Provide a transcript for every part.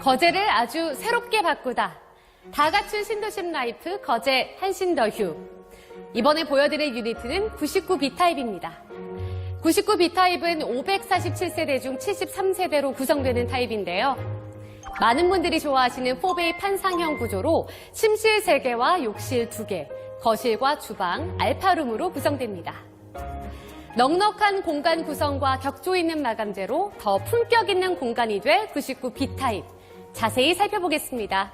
거제를 아주 새롭게 바꾸다. 다 갖춘 신도심 라이프 거제 한신더휴. 이번에 보여드릴 유니트는 99B타입입니다. 99B타입은 547세대 중 73세대로 구성되는 타입인데요. 많은 분들이 좋아하시는 4베이 판상형 구조로 침실 3개와 욕실 2개, 거실과 주방, 알파룸으로 구성됩니다. 넉넉한 공간 구성과 격조 있는 마감재로 더 품격 있는 공간이 될 99B타입. 자세히 살펴보겠습니다.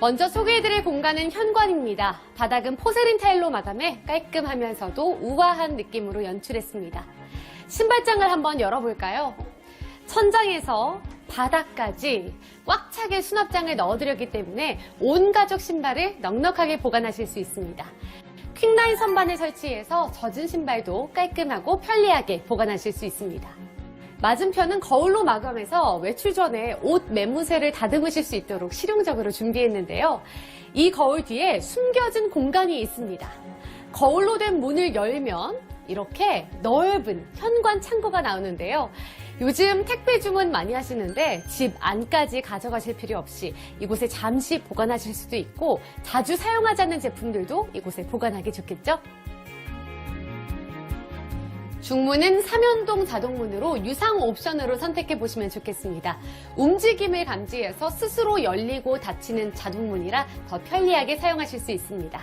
먼저 소개해드릴 공간은 현관입니다. 바닥은 포세린 타일로 마감해 깔끔하면서도 우아한 느낌으로 연출했습니다. 신발장을 한번 열어볼까요? 천장에서 바닥까지 꽉 차게 수납장을 넣어드렸기 때문에 온 가족 신발을 넉넉하게 보관하실 수 있습니다. 퀵라인 선반을 설치해서 젖은 신발도 깔끔하고 편리하게 보관하실 수 있습니다. 맞은편은 거울로 마감해서 외출 전에 옷 매무새를 다듬으실 수 있도록 실용적으로 준비했는데요. 이 거울 뒤에 숨겨진 공간이 있습니다. 거울로 된 문을 열면 이렇게 넓은 현관 창고가 나오는데요. 요즘 택배 주문 많이 하시는데 집 안까지 가져가실 필요 없이 이곳에 잠시 보관하실 수도 있고 자주 사용하지 않는 제품들도 이곳에 보관하기 좋겠죠? 중문은 삼연동 자동문으로 유상 옵션으로 선택해 보시면 좋겠습니다. 움직임을 감지해서 스스로 열리고 닫히는 자동문이라 더 편리하게 사용하실 수 있습니다.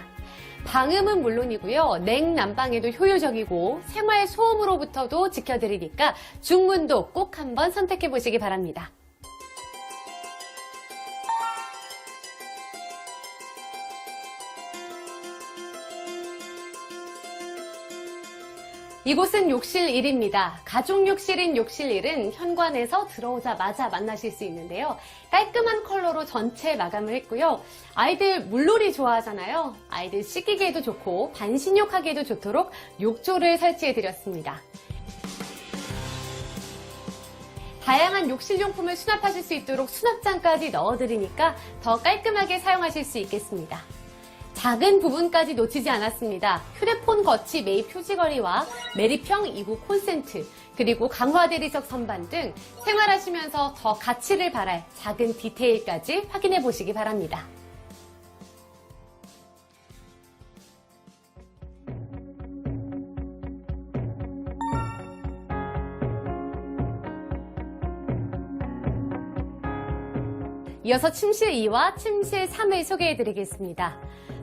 방음은 물론이고요. 냉난방에도 효율적이고 생활 소음으로부터도 지켜드리니까 중문도 꼭 한번 선택해 보시기 바랍니다. 이곳은 욕실 1입니다. 가족 욕실인 욕실 1은 현관에서 들어오자마자 만나실 수 있는데요. 깔끔한 컬러로 전체 마감을 했고요. 아이들 물놀이 좋아하잖아요. 아이들 씻기기에도 좋고 반신욕하기에도 좋도록 욕조를 설치해 드렸습니다. 다양한 욕실용품을 수납하실 수 있도록 수납장까지 넣어드리니까 더 깔끔하게 사용하실 수 있겠습니다. 작은 부분까지 놓치지 않았습니다. 휴대폰 거치 매입 표지거리와 매립형 2구 콘센트, 그리고 강화 대리석 선반 등 생활하시면서 더 가치를 발할 작은 디테일까지 확인해 보시기 바랍니다. 이어서 침실 2와 침실 3을 소개해 드리겠습니다.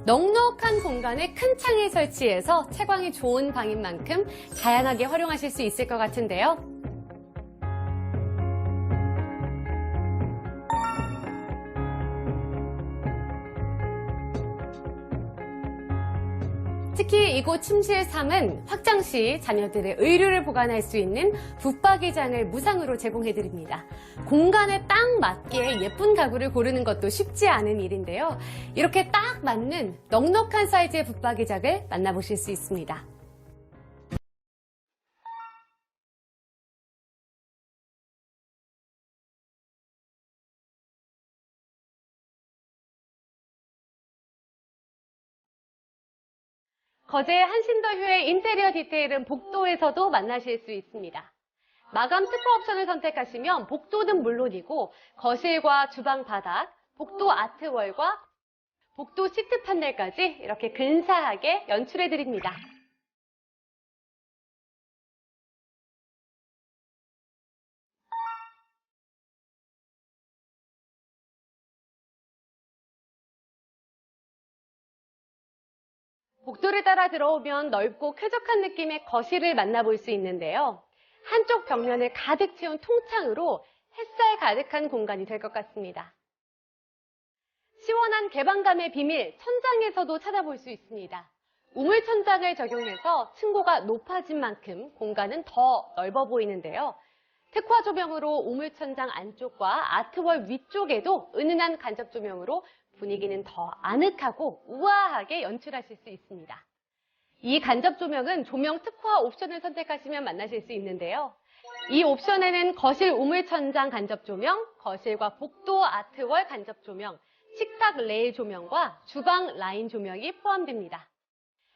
넉넉한 공간에 큰 창을 설치해서 채광이 좋은 방인 만큼 다양하게 활용하실 수 있을 것 같은데요. 특히 이곳 침실 3은 확장 시 자녀들의 의류를 보관할 수 있는 붙박이장을 무상으로 제공해드립니다. 공간에 딱 맞게 예쁜 가구를 고르는 것도 쉽지 않은 일인데요. 이렇게 딱 맞는 넉넉한 사이즈의 붙박이장을 만나보실 수 있습니다. 거제 한신더휴의 인테리어 디테일은 복도에서도 만나실 수 있습니다. 마감 특허 옵션을 선택하시면 복도는 물론이고 거실과 주방 바닥, 복도 아트월과 복도 시트 판넬까지 이렇게 근사하게 연출해 드립니다. 복도를 따라 들어오면 넓고 쾌적한 느낌의 거실을 만나볼 수 있는데요. 한쪽 벽면을 가득 채운 통창으로 햇살 가득한 공간이 될 것 같습니다. 시원한 개방감의 비밀, 천장에서도 찾아볼 수 있습니다. 우물 천장을 적용해서 층고가 높아진 만큼 공간은 더 넓어 보이는데요. 특화 조명으로 우물 천장 안쪽과 아트월 위쪽에도 은은한 간접 조명으로 분위기는 더 아늑하고 우아하게 연출하실 수 있습니다. 이 간접 조명은 조명 특화 옵션을 선택하시면 만나실 수 있는데요. 이 옵션에는 거실 우물 천장 간접 조명, 거실과 복도 아트월 간접 조명, 식탁 레일 조명과 주방 라인 조명이 포함됩니다.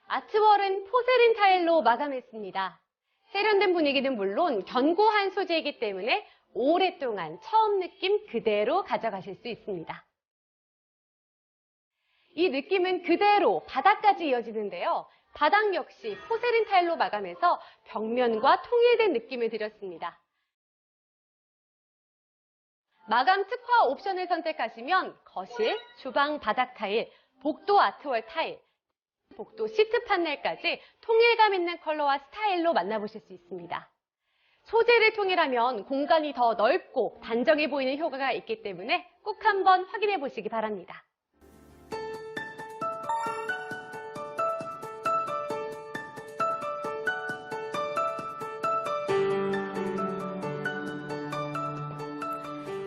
아트월은 포세린 타일로 마감했습니다. 세련된 분위기는 물론 견고한 소재이기 때문에 오랫동안 처음 느낌 그대로 가져가실 수 있습니다. 이 느낌은 그대로 바닥까지 이어지는데요. 바닥 역시 포세린 타일로 마감해서 벽면과 통일된 느낌을 드렸습니다. 마감 특화 옵션을 선택하시면 거실, 주방 바닥 타일, 복도 아트월 타일, 복도 시트 판넬까지 통일감 있는 컬러와 스타일로 만나보실 수 있습니다. 소재를 통일하면 공간이 더 넓고 단정해 보이는 효과가 있기 때문에 꼭 한번 확인해 보시기 바랍니다.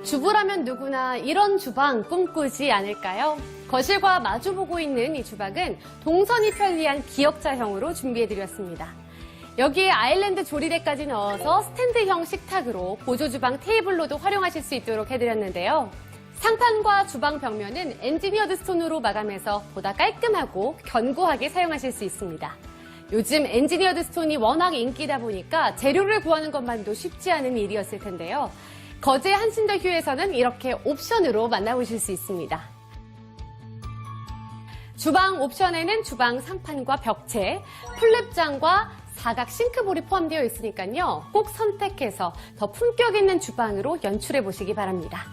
주부라면 누구나 이런 주방 꿈꾸지 않을까요? 거실과 마주보고 있는 이 주방은 동선이 편리한 기역자형으로 준비해드렸습니다. 여기에 아일랜드 조리대까지 넣어서 스탠드형 식탁으로 보조주방 테이블로도 활용하실 수 있도록 해드렸는데요. 상판과 주방 벽면은 엔지니어드 스톤으로 마감해서 보다 깔끔하고 견고하게 사용하실 수 있습니다. 요즘 엔지니어드 스톤이 워낙 인기다 보니까 재료를 구하는 것만도 쉽지 않은 일이었을 텐데요. 거제 한신더 휴에서는 이렇게 옵션으로 만나보실 수 있습니다. 주방 옵션에는 주방 상판과 벽체, 플랩장과 사각 싱크볼이 포함되어 있으니까요. 꼭 선택해서 더 품격 있는 주방으로 연출해 보시기 바랍니다.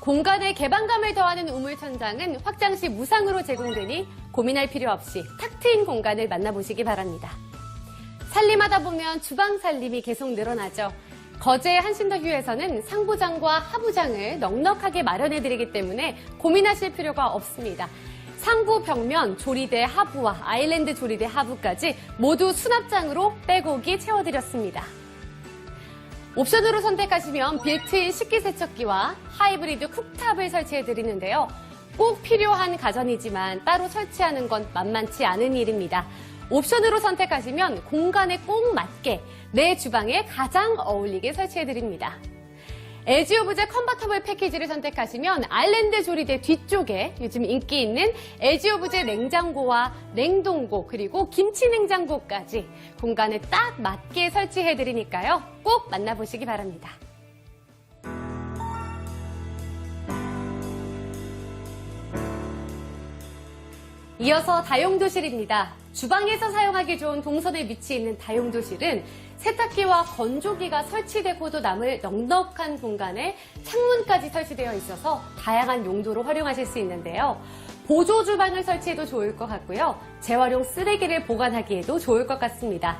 공간에 개방감을 더하는 우물 천장은 확장 시 무상으로 제공되니 고민할 필요 없이 탁 트인 공간을 만나보시기 바랍니다. 살림하다 보면 주방 살림이 계속 늘어나죠. 거제 한신더휴에서는 상부장과 하부장을 넉넉하게 마련해드리기 때문에 고민하실 필요가 없습니다. 상부 벽면 조리대 하부와 아일랜드 조리대 하부까지 모두 수납장으로 빼곡이 채워드렸습니다. 옵션으로 선택하시면 빌트인 식기세척기와 하이브리드 쿡탑을 설치해드리는데요. 꼭 필요한 가전이지만 따로 설치하는 건 만만치 않은 일입니다. 옵션으로 선택하시면 공간에 꼭 맞게 내 주방에 가장 어울리게 설치해드립니다. LG 오브제 컨버터블 패키지를 선택하시면 아일랜드 조리대 뒤쪽에 요즘 인기 있는 LG 오브제 냉장고와 냉동고 그리고 김치 냉장고까지 공간에 딱 맞게 설치해드리니까요. 꼭 만나보시기 바랍니다. 이어서 다용도실입니다. 주방에서 사용하기 좋은 동선에 위치해 있는 다용도실은 세탁기와 건조기가 설치되고도 남을 넉넉한 공간에 창문까지 설치되어 있어서 다양한 용도로 활용하실 수 있는데요. 보조 주방을 설치해도 좋을 것 같고요. 재활용 쓰레기를 보관하기에도 좋을 것 같습니다.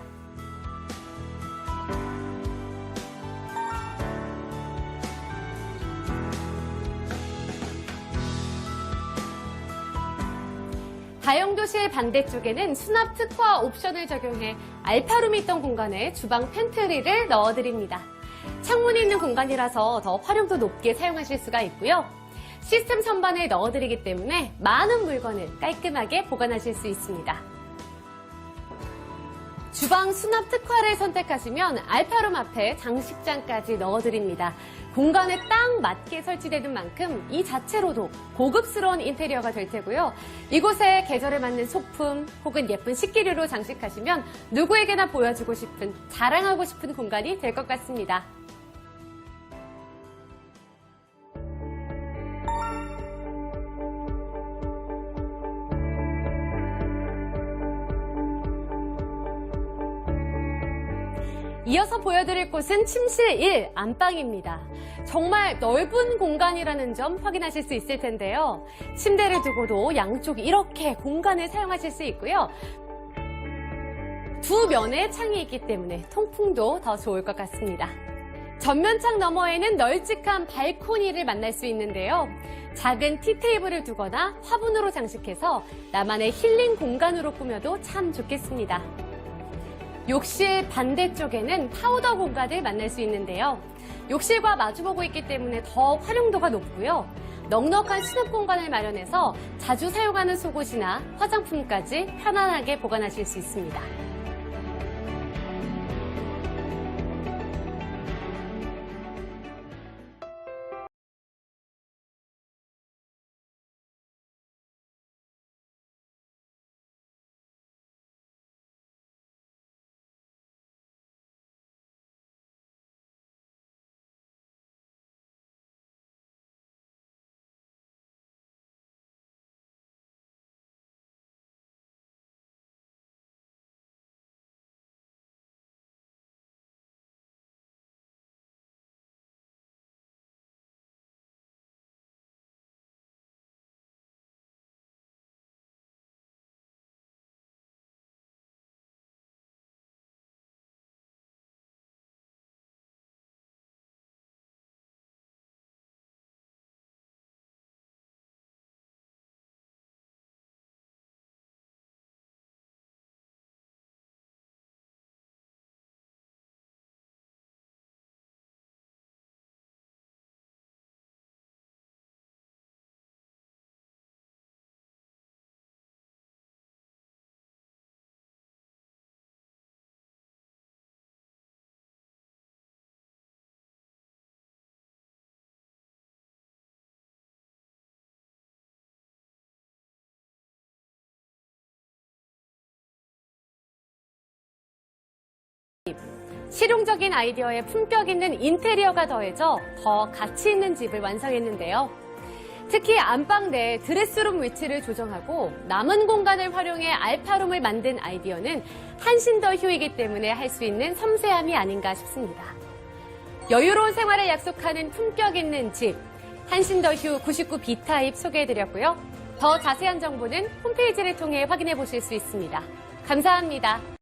다용도실 반대쪽에는 수납 특화 옵션을 적용해 알파룸이 있던 공간에 주방 팬트리를 넣어드립니다. 창문이 있는 공간이라서 더 활용도 높게 사용하실 수가 있고요. 시스템 선반을 넣어드리기 때문에 많은 물건을 깔끔하게 보관하실 수 있습니다. 주방 수납 특화를 선택하시면 알파룸 앞에 장식장까지 넣어드립니다. 공간에 딱 맞게 설치되는 만큼 이 자체로도 고급스러운 인테리어가 될 테고요. 이곳에 계절에 맞는 소품 혹은 예쁜 식기류로 장식하시면 누구에게나 보여주고 싶은 자랑하고 싶은 공간이 될 것 같습니다. 이어서 보여드릴 곳은 침실 1 안방입니다. 정말 넓은 공간이라는 점 확인하실 수 있을 텐데요. 침대를 두고도 양쪽 이렇게 공간을 사용하실 수 있고요. 두 면에 창이 있기 때문에 통풍도 더 좋을 것 같습니다. 전면창 너머에는 널찍한 발코니를 만날 수 있는데요. 작은 티테이블을 두거나 화분으로 장식해서 나만의 힐링 공간으로 꾸며도 참 좋겠습니다. 욕실 반대쪽에는 파우더 공간을 만날 수 있는데요. 욕실과 마주보고 있기 때문에 더 활용도가 높고요. 넉넉한 수납 공간을 마련해서 자주 사용하는 속옷이나 화장품까지 편안하게 보관하실 수 있습니다. 실용적인 아이디어에 품격 있는 인테리어가 더해져 더 가치 있는 집을 완성했는데요. 특히 안방 내 드레스룸 위치를 조정하고 남은 공간을 활용해 알파룸을 만든 아이디어는 한신 더 휴이기 때문에 할 수 있는 섬세함이 아닌가 싶습니다. 여유로운 생활을 약속하는 품격 있는 집, 한신 더 휴 99B 타입 소개해드렸고요. 더 자세한 정보는 홈페이지를 통해 확인해 보실 수 있습니다. 감사합니다.